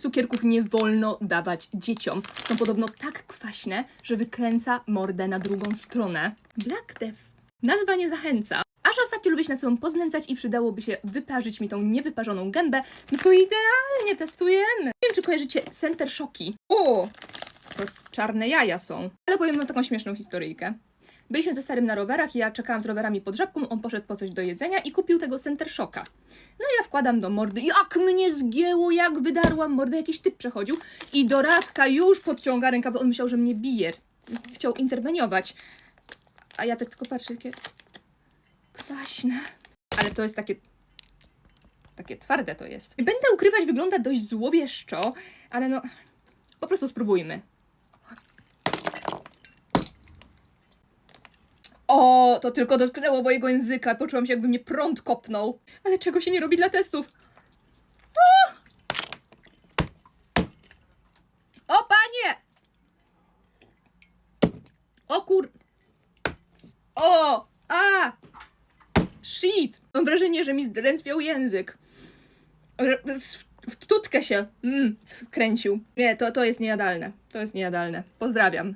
cukierków nie wolno dawać dzieciom. Są podobno tak kwaśne, że wykręca mordę na drugą stronę. Black Death. Nazwa nie zachęca. Aż ostatnio lubię się nad sobą poznęcać i przydałoby się wyparzyć mi tą niewyparzoną gębę, no to idealnie testujemy. Nie wiem, czy kojarzycie Center Shocki. O, to czarne jaja są. Ale powiem wam taką śmieszną historyjkę. Byliśmy ze starym na rowerach, ja czekałam z rowerami pod żabką, on poszedł po coś do jedzenia i kupił tego Center Shocka. No ja wkładam do mordy, jak mnie zgięło, jak wydarłam mordę, jakiś typ przechodził i do Radka już podciąga rękawy, on myślał, że mnie bije, chciał interweniować. A ja tak tylko patrzę, takie kwaśne. Ale to jest takie takie twarde to jest. Będę ukrywać, wygląda dość złowieszczo, ale no po prostu spróbujmy. O, to tylko dotknęło mojego języka. Poczułam się, jakby mnie prąd kopnął. Ale czego się nie robi dla testów? O, o panie! O kur... O! A! Shit! Mam wrażenie, że mi zdrętwiał język. W, w tutkę się mm, wkręcił. Nie, to, to jest niejadalne. To jest niejadalne. Pozdrawiam.